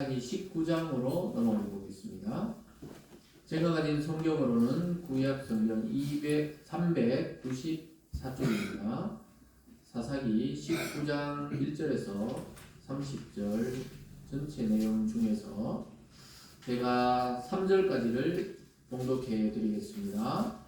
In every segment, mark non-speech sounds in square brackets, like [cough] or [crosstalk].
사사기 19장으로 넘어가 보겠습니다. 제가 가진 성경으로는 구약 성경 200, 394쪽입니다. 사사기 19장 1절에서 30절 전체 내용 중에서 제가 3절까지를 봉독해 드리겠습니다.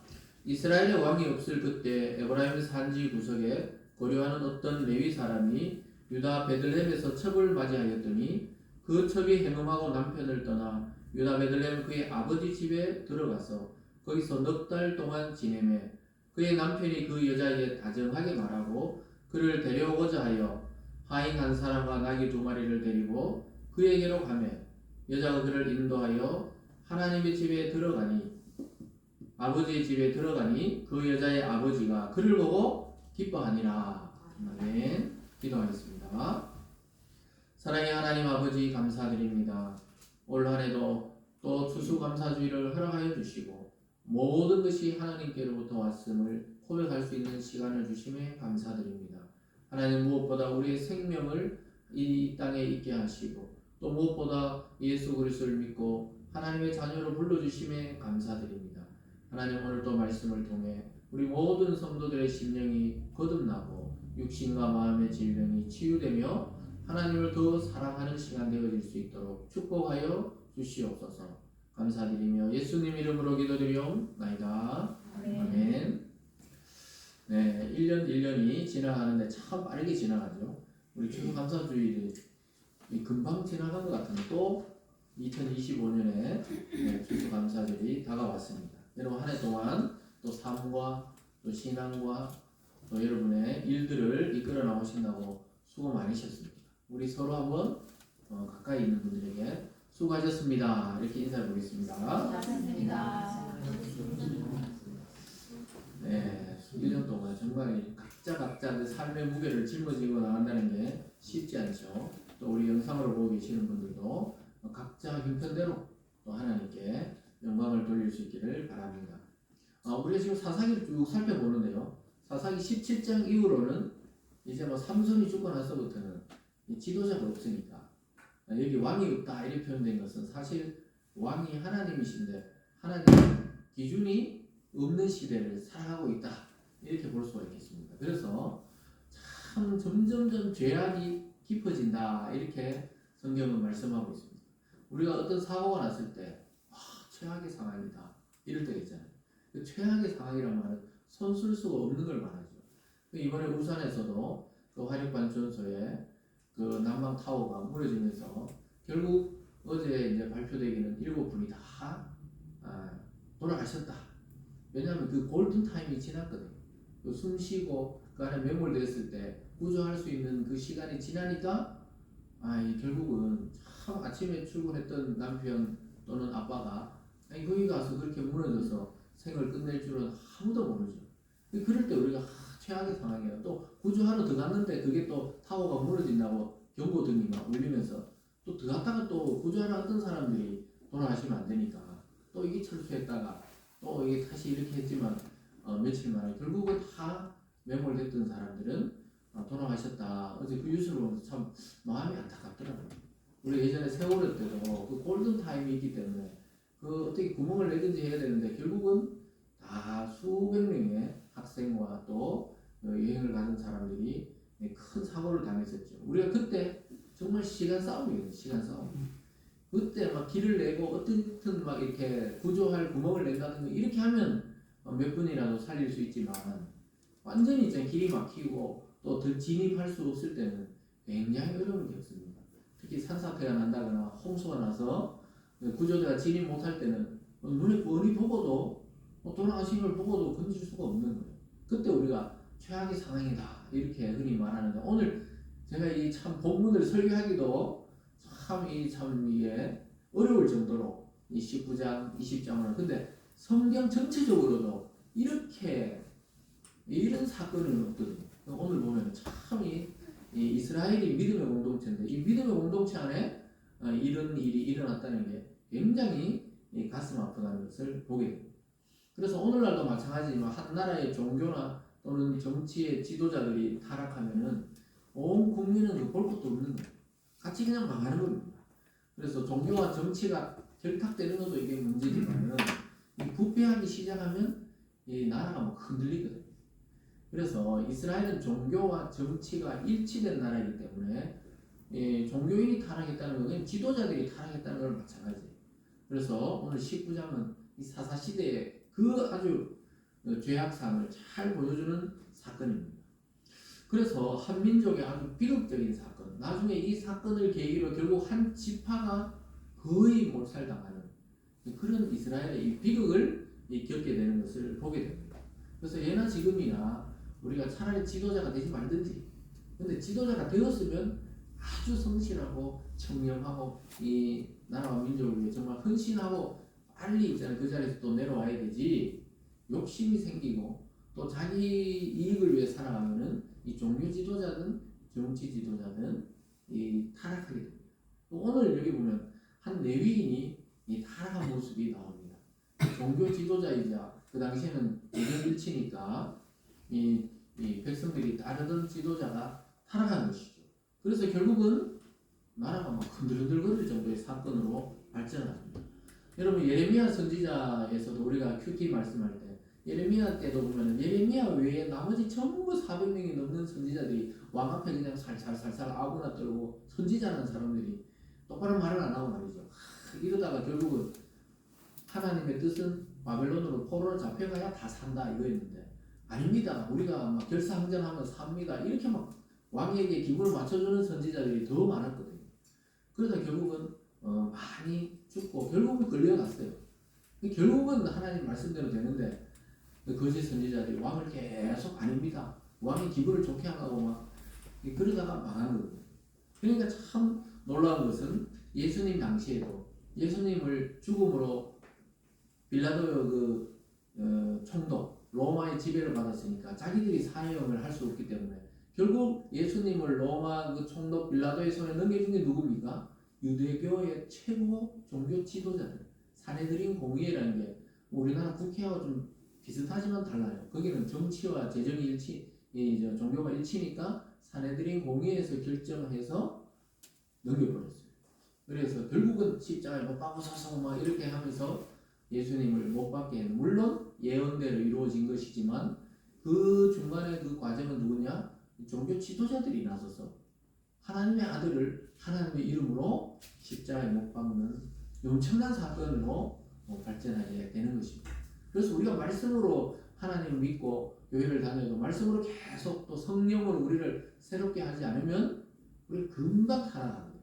이스라엘의 왕이 없을 그때 에브라임 산지 구석에 고려하는 어떤 레위 사람이 유다 베들렘에서 첩을 맞이하였더니 그 첩이 행음하고 남편을 떠나 유다 베들렘 그의 아버지 집에 들어가서 거기서 넉 달 동안 지내매 그의 남편이 그 여자에게 다정하게 말하고 그를 데려오고자 하여 하인 한 사람과 나귀 두 마리를 데리고 그에게로 가매 여자가 그를 인도하여 하나님의 집에 들어가니 아버지의 집에 들어가니 그 여자의 아버지가 그를 보고 기뻐하니라 아멘 기도하겠습니다. 사랑의 하나님 아버지 감사드립니다. 올 한해도 또 추수감사주의를 허락하여 주시고 모든 것이 하나님께로부터 왔음을 고백할 수 있는 시간을 주심에 감사드립니다. 하나님 무엇보다 우리의 생명을 이 땅에 있게 하시고 또 무엇보다 예수 그리스도를 믿고 하나님의 자녀로 불러주심에 감사드립니다. 하나님 오늘도 말씀을 통해 우리 모든 성도들의 심령이 거듭나고 육신과 마음의 질병이 치유되며 하나님을 더 사랑하는 시간 되어질 수 있도록 축복하여 주시옵소서. 감사드리며 예수님 이름으로 기도드리옵나이다. 아멘. 네, 1년 1년이 지나가는데 참 빠르게 지나가죠. 우리 추수감사주일이 이 금방 지나간 것 같은데 또 2025년에 네, 추수감사절이 다가왔습니다. 여러분 한 해 동안 또 삶과 또 신앙과 또 여러분의 일들을 이끌어 나오신다고 수고 많으셨습니다. 우리 서로 한번 어, 가까이 있는 분들에게 수고하셨습니다. 이렇게 인사해 보겠습니다. 감사합니다. 네, 1년 동안 정말 각자 각자의 삶의 무게를 짊어지고 나간다는 게 쉽지 않죠. 또 우리 영상으로 보고 계시는 분들도 각자 형편대로 또 하나님께 영광을 돌릴 수 있기를 바랍니다. 아, 우리가 지금 사사기를 쭉 살펴보는데요. 사사기 17장 이후로는 이제 뭐 삼손이 죽고 나서부터는 이 지도자가 없으니까 아, 여기 왕이 없다 이렇게 표현된 것은 사실 왕이 하나님이신데 하나님 기준이 없는 시대를 살아가고 있다 이렇게 볼 수가 있겠습니다. 그래서 참 점점점 죄악이 깊어진다 이렇게 성경은 말씀하고 있습니다. 우리가 어떤 사고가 났을 때 아, 최악의 상황이다 이럴 때가 있잖아요. 그 최악의 상황이란 말은 손쓸 수가 없는 걸 말하죠. 그 이번에 울산에서도 그 화력발전소에 그 난방 타워가 무너지면서 결국 어제 이제 발표되기는 일곱 분이 다 아, 돌아가셨다. 왜냐하면 그 골든 타임이 지났거든. 그숨 쉬고 그 안에 매몰됐을 때 구조할 수 있는 그 시간이 지나니까 아, 이 결국은 참 아침에 출근했던 남편 또는 아빠가 아니 거기 가서 그렇게 무너져서 생을 끝낼 줄은 아무도 모르죠. 그럴 때 우리가 아, 최악의 상황이에요. 또 구조하러 들어갔는데 그게 또 타워가 무너진다고 경고등이 막 울리면서 또 들어갔다가 또 구조하러 왔던 사람들이 돌아가시면 안 되니까 또 이게 철수했다가 또 이게 다시 이렇게 했지만 어, 며칠 만에 결국은 다 매몰됐던 사람들은 어, 돌아가셨다. 어제 그 뉴스를 보면서 참 마음이 안타깝더라고요. 우리 예전에 세월호 때도 그 골든 타임이 있기 때문에 그 어떻게 구멍을 내든지 해야 되는데 결국은 다 수백 명의 학생과 또 어, 여행을 가는 사람들이 네, 큰 사고를 당했었죠. 우리가 그때 정말 시간 싸움이거든요. 시간 싸움. 그때 막 길을 내고 어떻든 막 이렇게 구조할 구멍을 낸다든가 이렇게 하면 어, 몇 분이라도 살릴 수 있지만 완전히 이제 길이 막히고 또더 진입할 수 없을 때는 굉장히 어려움을 겪습니다. 특히 산사태가 난다거나 홍수가 나서 구조대가 진입 못할 때는 눈에 뻔히 보고도 어, 돌아가신 걸 보고도 건질 수가 없는 거예요. 그때 우리가 최악의 상황이다 이렇게 흔히 말하는데 오늘 제가 이 참 본문을 설교하기도 참 이 참 이게 어려울 정도로 이 19장, 20장을 근데 성경 전체적으로도 이렇게 이런 사건은 없거든요. 오늘 보면 참이 이 이스라엘이 믿음의 공동체인데 이 믿음의 공동체 안에 어, 이런 일이 일어났다는 게 굉장히 이 가슴 아프다는 것을 보게 됩니다. 그래서 오늘날도 마찬가지지만 한 나라의 종교나 또는 정치의 지도자들이 타락하면은 온 국민은 볼 것도 없는 거예요. 같이 그냥 망하는 겁니다. 그래서 종교와 정치가 결탁되는 것도 이게 문제지만은 이 부패하기 시작하면 이 나라가 막 흔들리거든요. 그래서 이스라엘은 종교와 정치가 일치된 나라이기 때문에 이 종교인이 타락했다는 것은 지도자들이 타락했다는 걸 마찬가지예요. 그래서 오늘 19장은 이 사사 시대의 그 아주 그 죄악상을 잘 보여주는 사건입니다. 그래서 한 민족의 아주 비극적인 사건, 나중에 이 사건을 계기로 결국 한 지파가 거의 몰살당하는 그런 이스라엘의 이 비극을 이 겪게 되는 것을 보게 됩니다. 그래서 예나 지금이나 우리가 차라리 지도자가 되지 말든지, 근데 지도자가 되었으면 아주 성실하고 청렴하고 이 나라와 민족을 위해 정말 헌신하고 빨리 있잖아요. 그 자리에서 또 내려와야 되지 욕심이 생기고 또 자기 이익을 위해 살아가면은 이 종교 지도자든 정치 지도자든 이 타락하게 됩니다. 또 오늘 여기 보면 한 레위인이 이 타락한 모습이 나옵니다. 종교 지도자이자 그 당시에는 대전일치니까 이, 이 백성들이 따르던 지도자가 타락한 것이죠. 그래서 결국은 나라가 막 흔들흔들거릴 정도의 사건으로 발전합니다. 여러분 예레미야 선지자에서도 우리가 큐티 말씀할 때 예레미야 때도 보면 예레미야 외에 나머지 전부 400명이 넘는 선지자들이 왕 앞에 그냥 살살살살 아구나 떨고 선지자라는 사람들이 똑바로 말을 안 하고 말이죠. 하, 이러다가 결국은 하나님의 뜻은 바벨론으로 포로로 잡혀가야 다 산다 이거였는데 아닙니다. 우리가 막 결사항전하면 삽니다. 이렇게 막 왕에게 기분을 맞춰주는 선지자들이 더 많았거든요. 그러다 결국은 어, 많이 죽고 결국은 끌려갔어요. 결국은 하나님 말씀대로 되는데 그 거짓 선지자들이 왕을 계속 아닙니다. 왕의 기분을 좋게 하고 막 그러다가 망한 거거든요. 그러니까 참 놀라운 것은 예수님 당시에도 예수님을 죽음으로 빌라도 그 어, 총독 로마의 지배를 받았으니까 자기들이 사형을 할 수 없기 때문에 결국 예수님을 로마 그 총독 빌라도의 손에 넘겨준 게 누굽니까? 유대교의 최고 종교 지도자들 사내들인 공의회라는 게 우리나라 국회와 좀 비슷하지만 달라요. 거기는 정치와 재정이 일치, 이저 종교가 일치니까 사내들인 공의회에서 결정해서 넘겨버렸어요. 그래서 결국은 십자가에 못 박으소서 막 이렇게 하면서 예수님을 못 했는 물론 예언대로 이루어진 것이지만 그 중간에 그 과정은 누구냐? 종교 지도자들이 나서서 하나님의 아들을 하나님의 이름으로 십자가에 못 박는 엄청난 사건으로 어, 발전하게 되는 것입니다. 그래서 우리가 말씀으로 하나님을 믿고 교회를 다녀도 말씀으로 계속 또 성령으로 우리를 새롭게 하지 않으면 우리 금방 타락합니다.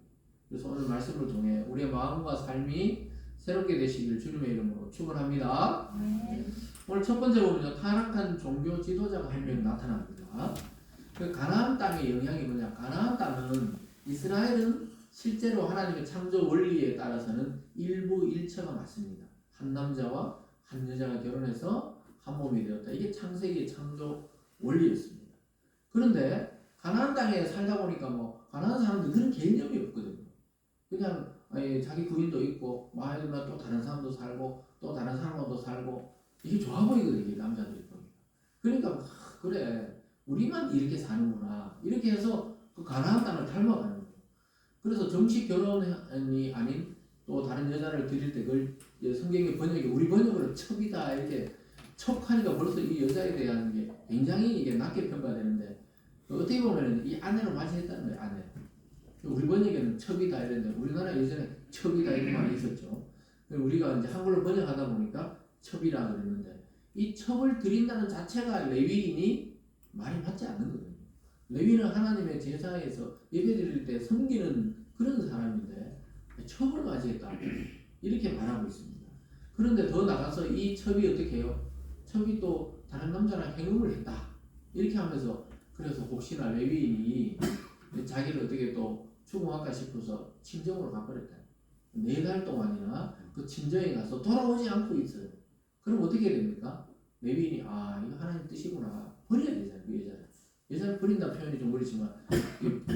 그래서 오늘 말씀을 통해 우리의 마음과 삶이 새롭게 되시길 주님의 이름으로 축원합니다. 오늘 첫 번째 보면요 타락한 종교 지도자가 한 명 나타납니다. 그 가나안 땅의 영향이 뭐냐? 가나안 땅은 이스라엘은 실제로 하나님의 창조 원리에 따라서는 일부 일체가 맞습니다. 한 남자와 한 여자가 결혼해서 한 몸이 되었다. 이게 창세기의 창조 원리였습니다. 그런데 가나안 땅에 살다 보니까 뭐 가나안 사람들 그런 개념이 없거든요. 그냥 아니, 자기 부인도 있고 마을이나 또 다른 사람도 살고 또 다른 사람도 살고 이게 좋아 보이거든요. 남자들이 보니까. 그러니까 막 그래 우리만 이렇게 사는구나 이렇게 해서 그 가나안 땅을 닮아가는 거예요. 그래서 정식 결혼이 아닌 또 다른 여자를 드릴 때 그걸 성경의 번역이 우리 번역으로 첩이다 이렇게 첩하니까 벌써 이 여자에 대한 게 굉장히 이게 낮게 평가되는데 어떻게 보면 이 아내로 맞이했다는 거예요 아내. 우리 번역에는 첩이다 이랬는데 우리나라 예전에 첩이다 이런 말이 있었죠. 우리가 이제 한글로 번역하다 보니까 첩이라 그랬는데 이 첩을 드린다는 자체가 레위인이 말이 맞지 않는 거거든요. 레위는 하나님의 제사에서 예배 드릴 때 섬기는 그런 사람인데 첩을 맞이했다 이렇게 말하고 있습니다. 그런데 더 나가서 이 첩이 어떻게 해요? 첩이 또 다른 남자랑 행음을 했다 이렇게 하면서 그래서 혹시나 레위인이 자기를 어떻게 또 추궁할까 싶어서 친정으로 가버렸다. 네 달 동안이나 그 친정에 가서 돌아오지 않고 있어요. 그럼 어떻게 됩니까? 레위인이 아 이거 하나님 뜻이구나 버려야 되잖아요 그 여자를. 여자를 버린다 표현이 좀 그렇지만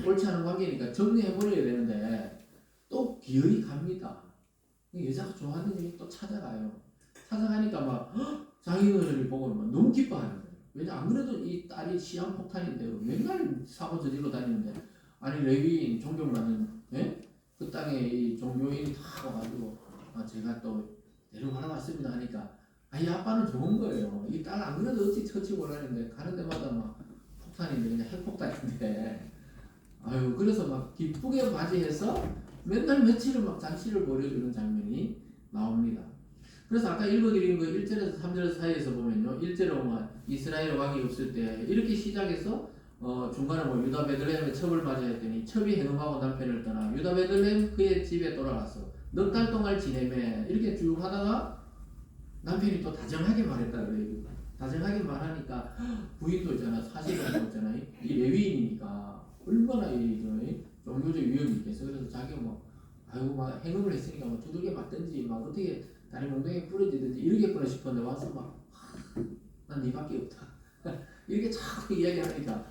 옳지 않은 관계니까 정리해 버려야 되는데 또 기어이 갑니다. 여자가 좋아하는 일이 또 찾아가요. 찾아가니까 막 헉! 장인어른이 보고 막 너무 기뻐하는 거예요. 왜냐 안 그래도 이 딸이 시한 폭탄인데요. 맨날 사고 저질러 다니는데 아니 레위인 존경받는 예? 그 땅에 이 종교인이 다 와가지고 아, 제가 또 데려가러 왔습니다 하니까 아이 아빠는 좋은 거예요. 이 딸 안 그래도 어찌 처치 곤란인데 가는 데마다 막 폭탄인데 그냥 핵폭탄인데 아유 그래서 막 기쁘게 맞이해서 맨날 며칠을 막 잔치를 벌여주는 장면이 나옵니다. 그래서 아까 읽어드린 거 1절에서 3절 사이에서 보면요. 1절에 보면 이스라엘 왕이 없을 때 이렇게 시작해서 어, 중간에 뭐 유다 베들레헴에 첩을 맞이했더니 첩이 해금하고 남편을 떠나 유다 베들레헴 그의 집에 돌아갔어. 넉 달 동안 지내매 이렇게 쭉 하다가 남편이 또 다정하게 말했다 그래요. 다정하게 말하니까 부인도 있잖아 사실은 뭐 있잖아 이 레위인이니까 얼마나 이 저, 종교적 위험이 있겠어. 그래서 자기가 뭐 아이고 막 해금을 했으니까 뭐 두들겨 맞든지 막 어떻게 다리 몽둥이 부러지든지 이러겠구나 싶었는데 와서 막난 니밖에 없다. [laughs] 이렇게 자꾸 이야기하니까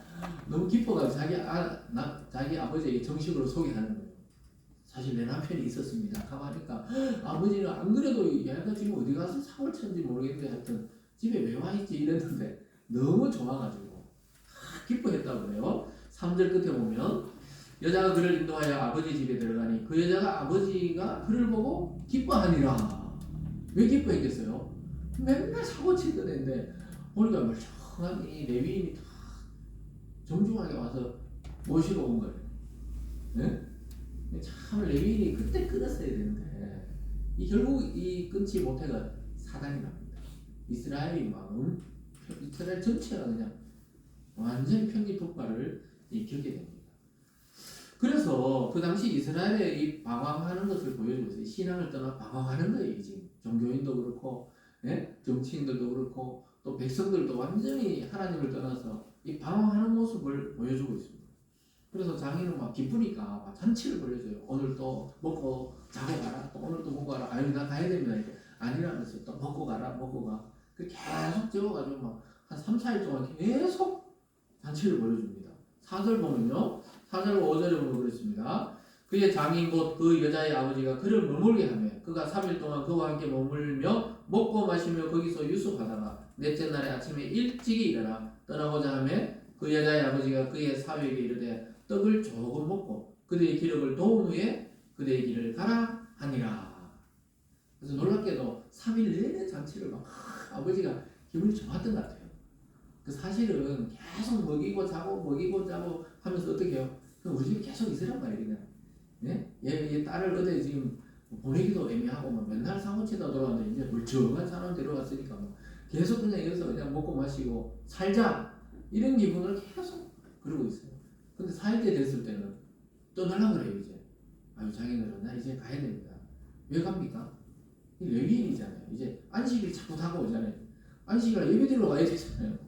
너무 기뻐가지고 자기 아, 나, 자기 아버지에게 정식으로 소개하는 거예요. 사실 내 남편이 있었습니다. 가보니까 [gasps] 아버지는 안 그래도 얘가 지금 어디 가서 사고를 쳤는지 모르겠는데 하여튼 집에 왜 와 있지 이랬는데 너무 좋아가지고 아, 기뻐했다고 그래요. 3절 끝에 보면 여자가 그를 인도하여 아버지 집에 들어가니 그 여자가 아버지가 그를 보고 기뻐하니라. 왜 기뻐했겠어요? 맨날 사고 치던 애인데 보니까 멀쩡한 이 레위인이 다 정중하게 와서 모시러 온 거예요. 네? 참 레위인이 그때 끊었어야 되는데 이 결국 이 끊지 못해가 사단이 납니다. 이스라엘이 마음 이스라엘 전체가 그냥 완전 편기 폭발을 일으키게 됩니다. 그래서 그 당시 이스라엘의 이 방황하는 것을 있어요. 신앙을 떠나 방황하는 거예요. 지금 종교인도 그렇고 예? 정치인들도 그렇고 또 백성들도 완전히 하나님을 떠나서 이 방황하는 모습을 보여주고 있습니다. 그래서 장인은 막 기쁘니까 막 잔치를 벌여줘요. 오늘 또 먹고 자고 가라. 또 오늘 또 먹고 가라. 아유 나 가야 됩니다. 이렇게 아니라면서 또 먹고 가라. 먹고 가. 그 계속 적어가지고 막 한 3, 4일 동안 계속 잔치를 벌여줍니다. 4절 보면요. 4절 5절에 보면 그렇습니다. 그의 장인 곧 그 여자의 아버지가 그를 머물게 하며 그가 3일 동안 그와 함께 머물며 먹고 마시며 거기서 유숙하다가 넷째 날에 아침에 일찍이 일어나 떠나고자 하며 그 여자의 아버지가 그의 사위에게 이르되 떡을 조금 먹고 그대의 기력을 도운 후에 그대의 길을 가라 하니라. 그래서 놀랍게도 3일 내내 잔치를 막 아버지가 기분이 좋았던 것 같아요. 그 사실은 계속 먹이고 자고 먹이고 자고 하면서 어떻게 해요? 우리 집에 계속 있으란 말이에요. 그냥. 예? 얘, 얘 딸을 어제 지금 보내기도 애매하고 막 맨날 사고치다 돌아왔는데 이제 멀쩡한 사람 데려갔으니까 뭐 계속 그냥 여기서 그냥 먹고 마시고 살자 이런 기분을 계속 그러고 있어요. 근데 4일째 됐을 때는 떠나려고 그래요 이제. 아유 자기들은 나 이제 가야 됩니다. 왜 갑니까? 이 레위인이잖아요. 이제 안식일이 자꾸 다가오잖아요. 안식일 예배 드리러 가야 되잖아요.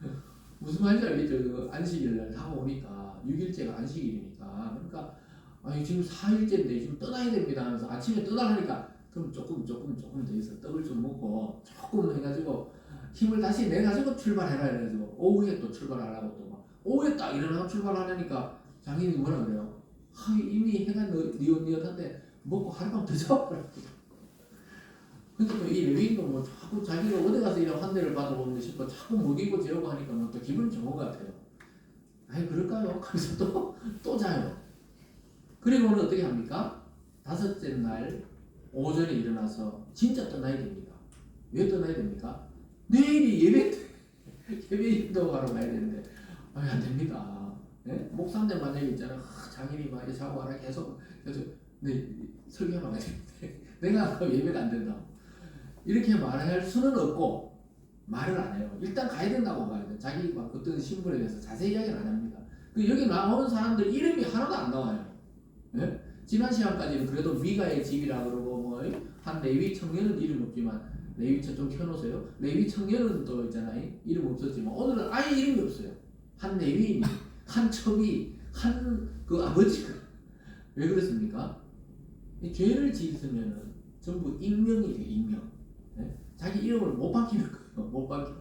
[laughs] 무슨 말인지 알겠죠? 그 안식일 날 다가오니까 6일째가 안식일이니까. 그러니까 아니 지금 4일째인데 지금 떠나야 됩니다 하면서 아침에 떠나라니까 그럼 조금 조금 조금 더 있어. 떡을 좀 먹고 조금 해가지고 힘을 다시 내가지고 출발해라 해가지고 오후에 또 출발하라고 또 막 오후에 딱 일어나고 출발하려니까 장인이 뭐라 그래요? 아 이미 해가 니엇니엇한데 먹고 하룻밤 더 자버려 근데 또 이 레위인도 뭐 자꾸 자기가 어디 가서 이런 환대를 받아보는데 싶어 자꾸 먹이고 재우고 하니까 뭐 또 기분이 좋은 것 같아요 아니 그럴까요? [laughs] 그래서 또, 또 자요 그리고는 어떻게 합니까? 다섯째 날 오전에 일어나서 진짜 떠나야 됩니다. 왜 떠나야 됩니까? 내일이 예배 [laughs] 예배 인도하러 가야 되는데 아니 안 됩니다. 예? 목사인데 만약에 있잖아 아, 장인이 많이 자고 하나 계속 그래서 내 설교하러 가야 되는데 [laughs] 내가 안 가면 예배가 안 된다. 이렇게 말할 수는 없고 말을 안 해요. 일단 가야 된다고 가야 돼. 자기 막 어떤 신분에 대해서 자세히 이야기를 안 합니다. 그 여기 나오는 사람들 이름이 하나도 안 나와요. 예? 지난 시간까지는 그래도 미가의 집이라 그러고 뭐 한 레위 청년은 이름 없지만 레위 좀 켜놓으세요. 레위 청년은 또 있잖아요. 이름 없었지만 오늘은 아예 이름이 없어요. 한 레위인이, 한 첩이, 한 그 아버지가 왜 그렇습니까? 이 죄를 지으면은 전부 익명이 돼요. 익명. 예? 자기 이름을 못 밝히는 거예요. 못 밝히.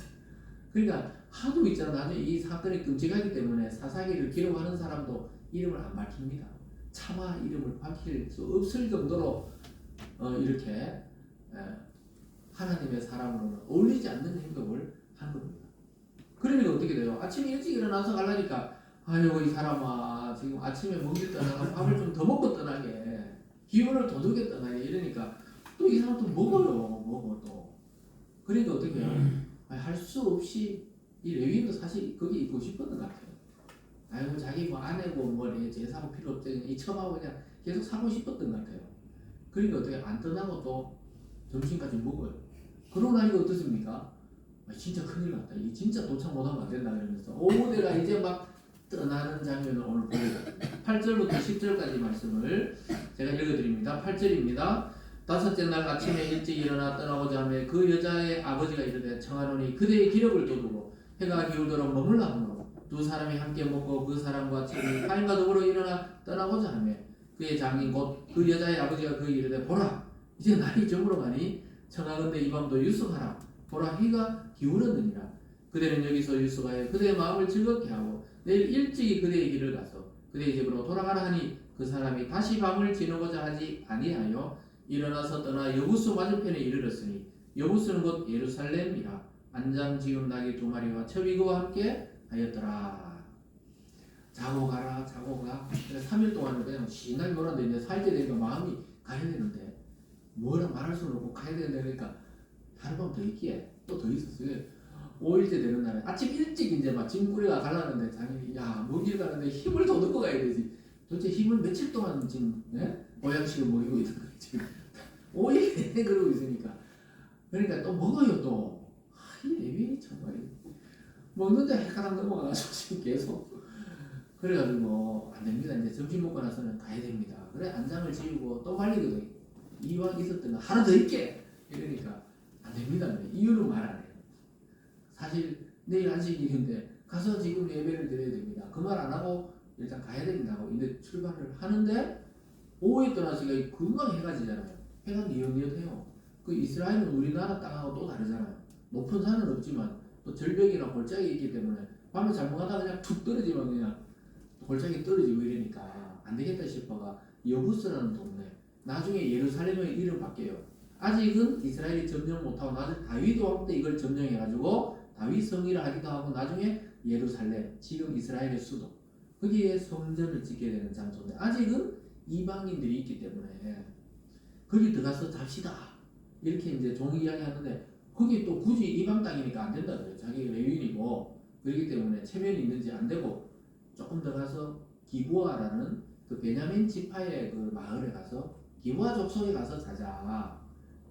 그러니까 하도 있잖아. 나중에 이 사건이 끔찍하기 때문에 사사기를 기록하는 사람도 이름을 안 밝힙니다. 차마 이름을 밝힐 수 없을 정도로 어, 이렇게 에, 하나님의 사람으로는 어울리지 않는 행동을 한 겁니다. 그러니까 어떻게 돼요? 아침에 일찍 일어나서 가려니까 아유 이 사람아 지금 아침에 먹일 떠나가 밥을 좀 더 먹고 떠나게 기운을 도둑에 떠나야 이러니까 또 이 사람 또 먹어요 먹어 또 그러니까 어떻게 해요 할 수 없이 이 레위인도 사실 거기 있고 싶었던 것 같아요. 아이고 자기 뭐 아내고 뭐 이렇게 제사고 필요 없대. 이 처하고 그냥 계속 사고 싶었던 것 같아요. 그러니까 어떻게 안 떠나고 또 점심까지 먹어요. 그러고 나니까 어떻습니까? 아, 진짜 큰일 났다. 이 진짜 도착 못하면 안 된다 이러면서 오대가 이제 막 떠나는 장면을 오늘 됩니다 8절부터 10절까지 말씀을 제가 읽어드립니다. 8절입니다. 다섯째 날 아침에 일찍 일어나 떠나고자 하며 그 여자의 아버지가 이르되 청하노니 그대의 기력을 돋우고 해가 기울도록 머물라 하므로 두 사람이 함께 먹고 그 사람과 친히 타인과 더불어 일어나 떠나고자 하며 그의 장인 곧 그 여자의 아버지가 그 이르되 보라. 이제 날이 저물어 가니 청하건대 이 밤도 유숙하라. 보라 해가 기울었느니라. 그대는 여기서 유숙하여 그대의 마음을 즐겁게 하고 내일 일찍이 그대의 길을 가서 그대의 집으로 돌아가라 하니 그 사람이 다시 밤을 지내고자 하지 아니하여 일어나서 떠나 여부수 맞은편에 이르렀으니 여부수는 곧 예루살렘이라 안장 지은 낙이 두 마리와 그와 함께 하였더라. 자고 가라 자고 가. 3일 동안은 그냥 신나게 놀았는데 이제 살때 되니까 마음이 가야 되는데 뭐라 말할 수는 없고 가야 되니까 하루 밤더 있기에 또 더 있었어요. 5일째 되는 날에 아침 일찍 이제 막 짐꾸리가 가려는데 당연히 야 먹일 가는데 힘을 더 넣고 가야 되지. 도대체 힘을 며칠 동안 지금 예? 보양식을 먹이고 있는 거예요 지금 5일 내내 그러고 있으니까. 그러니까 또 먹어요 또 이 레벨이 정말. 먹는데 헷갈랑 넘어가가지고 지금 계속. 그래가지고 뭐안 됩니다. 이제 점심 먹고 나서는 가야 됩니다. 그래 안장을 지우고 또 말리거든. 이왕 있었던 거 하나 더 있게. 이러니까 안 됩니다. 이유는 말안 해요 사실 내일 안식일인데 가서 지금 예배를 드려야 됩니다. 그 말 안 하고 일단 가야 된다고 이제 출발을 하는데 오후에 떠나시가 금방 해가 지잖아요. 해가 니엇니엇해요. 그 이스라엘은 우리나라 땅하고 또 다르잖아요 높은 산은 없지만 또 절벽이나 골짜기 있기 때문에 밤에 잘못하다 그냥 툭 떨어지면 그냥 골짜기 떨어지고 이러니까 안 되겠다 싶어가 여부스라는 동네. 나중에 예루살렘의 이름 바뀌어요. 아직은 이스라엘이 점령 못하고 나중에 다윗도 한때 이걸 점령해가지고 다윗 성이라 하기도 하고 나중에 예루살렘 지금 이스라엘의 수도. 거기에 성전을 짓게 되는 장소인데 아직은 이방인들이 있기 때문에 거기 들어가서 잡시다. 이렇게 이제 종이 이야기 하는데 거기 또 굳이 이방 땅이니까 안 된다 그래요. 자기 레위인이고 그렇기 때문에 체면이 있는지 안 되고 조금 더 가서 기부아라는 그 베냐민 지파의 그 마을에 가서 기부아 족속에 가서 자자.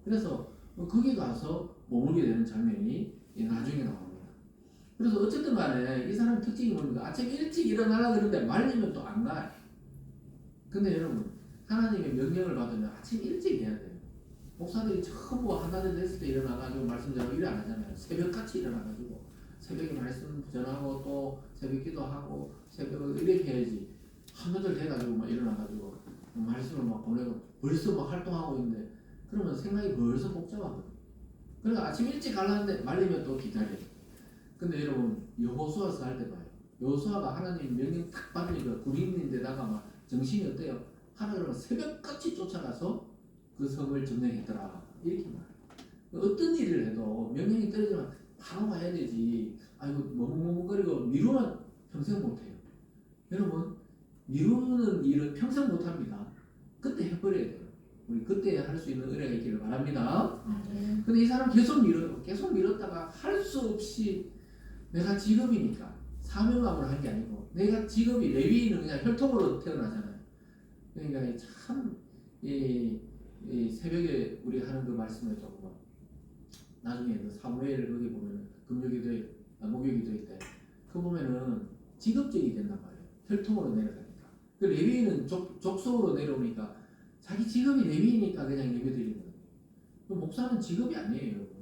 그래서 거기 가서 머물게 되는 장면이 나중에 나옵니다. 그래서 어쨌든 간에 이 사람 특징이 뭡니까? 아침 일찍 일어나라 그러는데 말리면 또 안 가요. 근데 여러분 하나님의 명령을 받으면 아침 일찍 해야 돼요 목사들이 전부 하나들 됐을 때 일어나가지고 말씀 전하고 일 안 하잖아요. 새벽같이 일어나가지고. 새벽에 말씀 전하고 또 새벽 기도하고 새벽을 이렇게 해야지. 하나들 돼가지고 막 일어나가지고 말씀을 막 보내고 벌써 막 활동하고 있는데 그러면 생각이 벌써 복잡하거든요. 그러니까 아침 일찍 가려는데 말리면 또 기다려요. 근데 여러분 여호수아서 할 때 봐요. 여호수아가 하나님 명령 딱 받으니까 군인인데다가 막 정신이 어때요? 하나 그러면 새벽같이 쫓아가서 그 성을 점령했더라 이렇게 말해요 어떤 일을 해도 명령이 떨어지면 바로 가야 되지 아이고 머뭇머뭇거리고 미루면 평생 못해요 여러분 미루는 일은 평생 못합니다 그때 해버려야 돼요 우리 그때 할 수 있는 은혜가 있기를 바랍니다. 근데 이 사람 계속 미뤄요. 계속 미뤘다가 할 수 없이 내가 직업이니까 사명감으로 한 게 아니고 내가 직업이 레위인은 그냥 혈통으로 태어나잖아요. 그러니까 참 이, 이 새벽에 우리 하는 그 말씀을 조금 나중에 그 사무엘 거기 보면 금요기도에 아, 목요기도에 때그 보면은 직업적이 된단 말이에요. 혈통으로 내려가니까. 그 레위인은 족, 족속으로 내려오니까 자기 직업이 레위니까 그냥 예배 드리는 거예요. 그 목사는 직업이 아니에요, 여러분.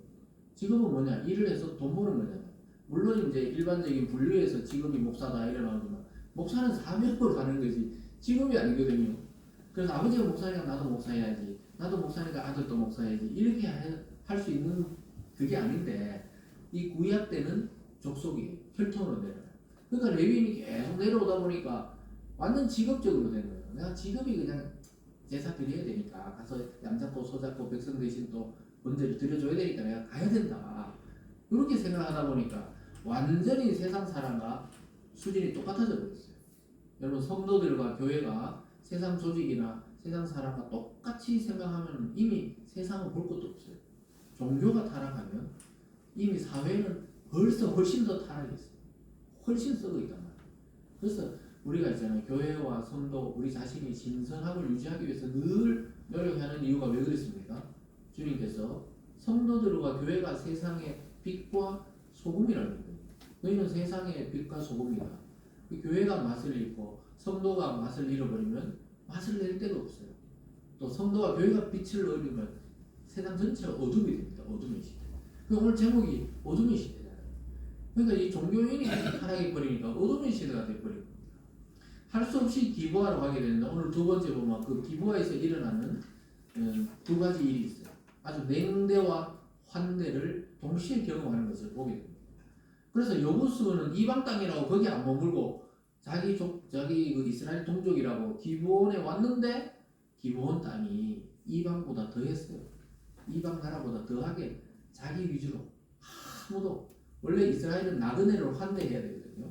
직업은 뭐냐? 일을 해서 돈 버는 거잖아요. 물론 이제 일반적인 분류에서 직업이 목사다 이러나오지만 목사는 사명으로 가는 거지 직업이 아니거든요. 그래서 아버지가 목사니까 나도 목사해야지. 나도 목사니까 아들도 목사해야지. 이렇게 할 수 있는 그게 아닌데 이 구약 때는 족속이 혈통으로 내려요. 그러니까 레위인이 계속 내려오다 보니까 완전 직업적으로 된 거예요. 내가 직업이 그냥 제사 드려야 되니까 가서 양 잡고 소 잡고 백성 대신 또 번제를 드려줘야 되니까 내가 가야 된다. 이렇게 생각하다 보니까 완전히 세상 사람과 수준이 똑같아져 버렸어요. 여러분 성도들과 교회가 세상 조직이나 세상 사람과 똑같이 생각하면 이미 세상은 볼 것도 없어요. 종교가 타락하면 이미 사회는 벌써 훨씬 더 타락했어요. 훨씬 썩어 있단 말이에요. 그래서 우리가 있잖아요. 교회와 성도, 우리 자신이 신선함을 유지하기 위해서 늘 노력하는 이유가 왜 그랬습니까? 주님께서 성도들과 교회가 세상의 빛과 소금이라는 거예요. 너희는 세상의 빛과 소금이다. 그 교회가 맛을 잃고 성도가 맛을 잃어버리면 맛을 낼 데가 없어요. 또 성도와 교회가 빛을 얻으면 세상 전체가 어둠이 됩니다. 어둠의 시대. 그 오늘 제목이 어둠의 시대잖아요. 그러니까 이 종교인이 타락해 버리니까 어둠의 시대가 돼버린 겁니다. 할 수 없이 기부하러 가게 되는데 오늘 두 번째 보면 그 기부하에서 일어나는 음, 두 가지 일이 있어요. 아주 냉대와 환대를 동시에 경험하는 것을 보게 됩니다. 그래서 여부수는 이방 땅이라고 거기 안 머물고 자기 족 자기 그 이스라엘 동족이라고 기브온에 왔는데 기브온 땅이 이방보다 더했어요. 이방 나라보다 더하게 자기 위주로 아무도 원래 이스라엘은 나그네를 환대해야 되거든요.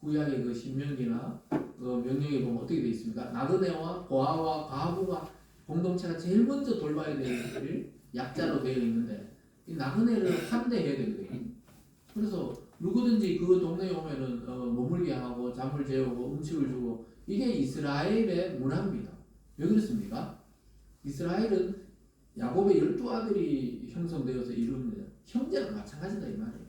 구약의 그 신명기나 그 명령에 보면 어떻게 되어 있습니까? 나그네와 고아와 과부가 공동체가 제일 먼저 돌봐야 될 일을 약자로 되어 있는데 이 나그네를 환대해야 되거든요. 그래서 누구든지 그 동네에 오면은 어, 머물게 하고 잠을 재우고 음식을 주고 이게 이스라엘의 문화입니다. 왜 그렇습니까? 이스라엘은 야곱의 열두 아들이 형성되어서 이룹니다. 형제는 마찬가지다 이 말이에요.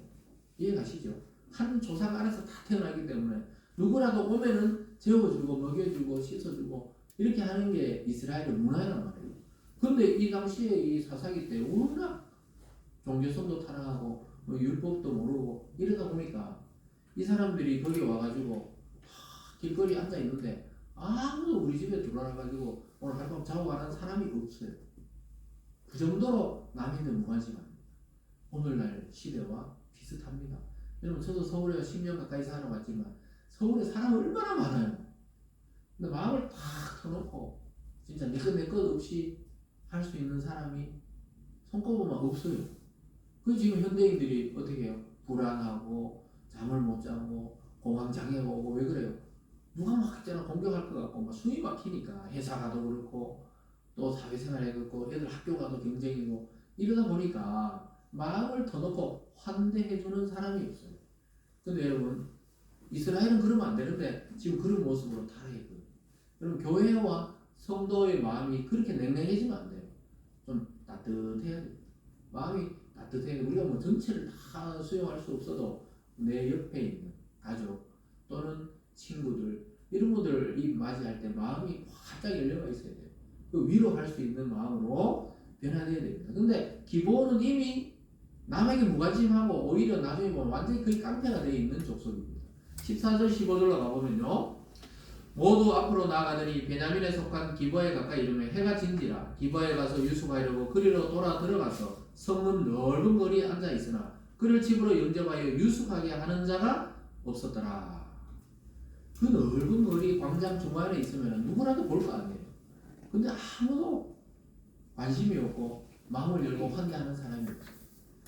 이해가시죠? 한 조상 안에서 다 태어나기 때문에 누구라도 오면은 재워주고 먹여주고 씻어주고 이렇게 하는 게 이스라엘의 문화란 말이에요. 근데 이 당시에 이 사사기 때 워낙 종교성도 타락하고 뭐 율법도 모르고 이러다 보니까 이 사람들이 거기 와가지고 다 길거리 앉아 있는데 아무도 우리 집에 들어와가지고 오늘 하룻밤 자고 가는 사람이 없어요. 그 정도로 남인들 무관심합니다. 오늘날 시대와 비슷합니다. 여러분 저도 서울에 10년 가까이 살아왔지만 서울에 사람 얼마나 많아요. 근데 마음을 탁 터놓고 진짜 내것내것 없이 할 수 있는 사람이 손꼽으면 없어요. 그 지금 현대인들이 어떻게 해요? 불안하고 잠을 못 자고 공황 장애가 오고 왜 그래요? 누가 막 있잖아 공격할 것 같고 막 숨이 막히니까 회사 가도 그렇고 또 사회생활 해도 애들 학교 가도 경쟁이고 이러다 보니까 마음을 터놓고 환대해주는 사람이 없어요. 근데 여러분 이스라엘은 그러면 안 되는데 지금 그런 모습으로 타락했거든요. 여러분 교회와 성도의 마음이 그렇게 냉랭해지면 안 돼요. 좀 따뜻해야 돼요. 마음이 돼요. 우리가 뭐 전체를 다 수용할 수 없어도 내 옆에 있는 가족 또는 친구들 이런 분들이 맞이할 때 마음이 활짝 열려가 있어야 돼요. 그 위로할 수 있는 마음으로 변화돼야 됩니다. 근데 기본은 이미 남에게 무관심하고 오히려 나중에 보면 완전히 거의 깡패가 되어 있는 족속입니다. 14절 15절로 가보면요. 모두 앞으로 나아가더니 베냐민에 속한 기부에 가까이 이르면 해가 진지라 기부에 가서 유숙하려고 그리로 돌아 들어가서 성문 넓은 거리에 앉아 있으나 그를 집으로 영접하여 유숙하게 하는 자가 없었더라. 그 넓은 거리 광장 중간에 있으면 누구라도 볼 거 아니에요. 근데 아무도 관심이 없고 마음을 열고 환대하는 사람이 없어요.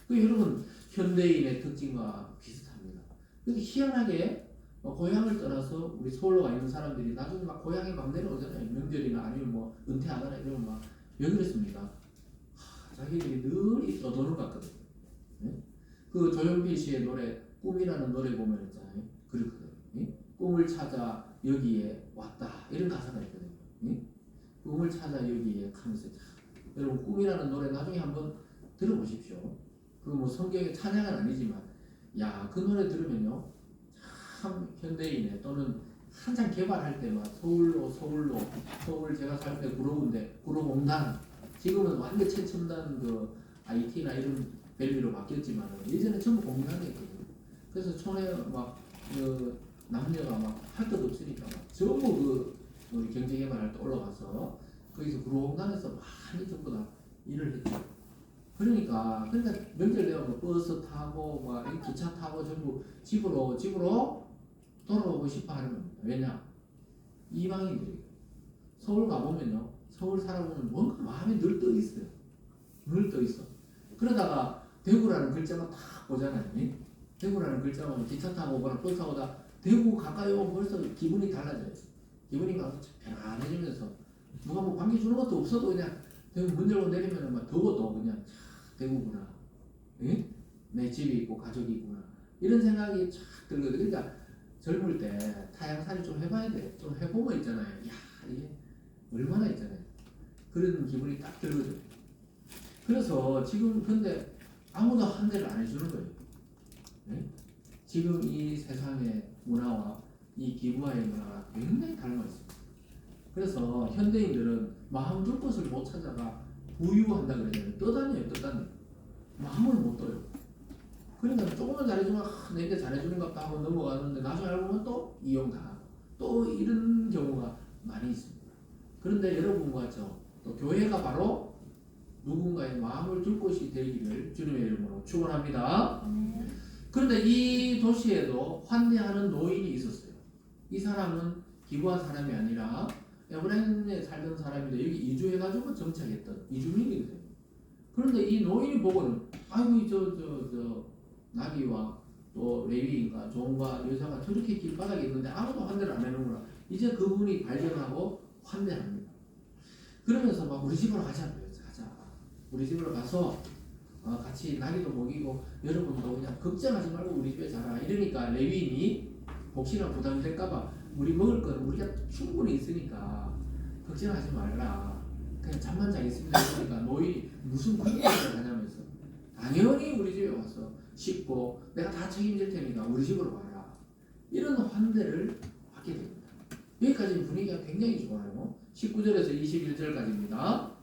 그 여러분 현대인의 특징과 비슷합니다. 근데 희한하게 어, 고향을 떠나서 우리 서울로 와 있는 사람들이 나중에 막 고향에 막 내려오잖아요. 명절이나 아니면 뭐 은퇴하거나 이러면 막 왜 그랬습니까? 하, 자기들이 늘 떠도는 것 같거든요. 네? 그 조용필 씨의 노래 꿈이라는 노래 보면 있잖아요. 그렇거든요. 예? 꿈을 찾아 여기에 왔다 이런 가사가 있거든요. 예? 꿈을 찾아 여기에 하면서 참, 여러분 꿈이라는 노래 나중에 한번 들어보십시오. 그 뭐 성경의 찬양은 아니지만 야 그 노래 들으면요 참 현대인의 또는 한창 개발할 때막 서울로 서울로 서울 제가 살 때 구로군데 구로공단 지금은 완전 최첨단 그 IT나 이런 밸류로 바뀌었지만 예전에 전부 공단이었거든요. 그래서 촌에 막 그 남녀가 막 할 것 없으니까 막 전부 그 우리 경제 개발할 때 올라가서 거기서 구로공단에서 많이 전부 다 일을 했죠. 그러니까 그러니까 명절 되면 뭐 버스 타고 막이 기차 타고 전부 집으로 집으로 돌아오고 싶어 하는 겁니다. 왜냐? 이방인들이 서울 가보면요. 서울 살아보면 뭔가 마음에 늘떠 있어요. 늘 떠 있어. 그러다가 대구라는 글자만 딱 보잖아요. 예? 대구라는 글자만 기차 타고 오거나 버스 타고 다 대구 가까이 오면 벌써 기분이 달라져요. 기분이 막 편안해지면서 누가 뭐 반기 주는 것도 없어도 그냥 대구 문 열고 내리면 막 더워도 그냥 참 대구구나. 예? 내 집이 있고 가족이 있구나. 이런 생각이 쫙 들거든. 그러니까 젊을 때 타양살이 좀 해봐야 돼. 좀 해보면 있잖아요. 야 이게 얼마나 있잖아요. 그런 기분이 딱 들거든. 그래서 지금 근데 아무도 한 대를 안 해주는 거예요. 네? 지금 이 세상의 문화와 이 기부와의 문화가 굉장히 닮아 있습니다. 그래서 현대인들은 마음 둘 곳을 못 찾아가 부유한다 그러잖아요. 떠다녀요, 떠다녀. 마음을 못 떠요. 그러니까 조금만 잘해주면 아, 내게 잘해주는 것 같다 하고 넘어가는데 나중에 알고 보면 또 이용당하고 또 이런 경우가 많이 있습니다. 그런데 여러분과 저, 또 교회가 바로 누군가의 마음을 둘 곳이 되기를 주님의 이름으로 축원합니다. 그런데 이 도시에도 환대하는 노인이 있었어요. 이 사람은 기부한 사람이 아니라 에브라임에 살던 사람인데 여기 이주해가지고 정착했던 이주민이거든요. 그런데 이 노인이 보고는 아이고 저저 저 나귀와 또 레위인가 종과 여자가 저렇게 길바닥에 있는데 아무도 환대를 안 해놓구나. 이제 그분이 발견하고 환대합니다. 그러면서 막 우리 집으로 가자. 가자. 우리 집으로 가서 어, 같이 나귀도 먹이고 여러분도 그냥 걱정하지 말고 우리 집에 자라. 이러니까 레위인이 혹시나 부담될까봐 우리 먹을 거는 우리가 충분히 있으니까 걱정하지 말라. 그냥 잠만 자겠습니다 그러니까 노인이 무슨 걱정을 하냐면서. 당연히 우리 집에 와서 씻고 내가 다 책임질 테니까 우리 집으로 와라. 이런 환대를 받게 됩니다. 여기까지 분위기가 굉장히 좋아요 19절에서 21절까지입니다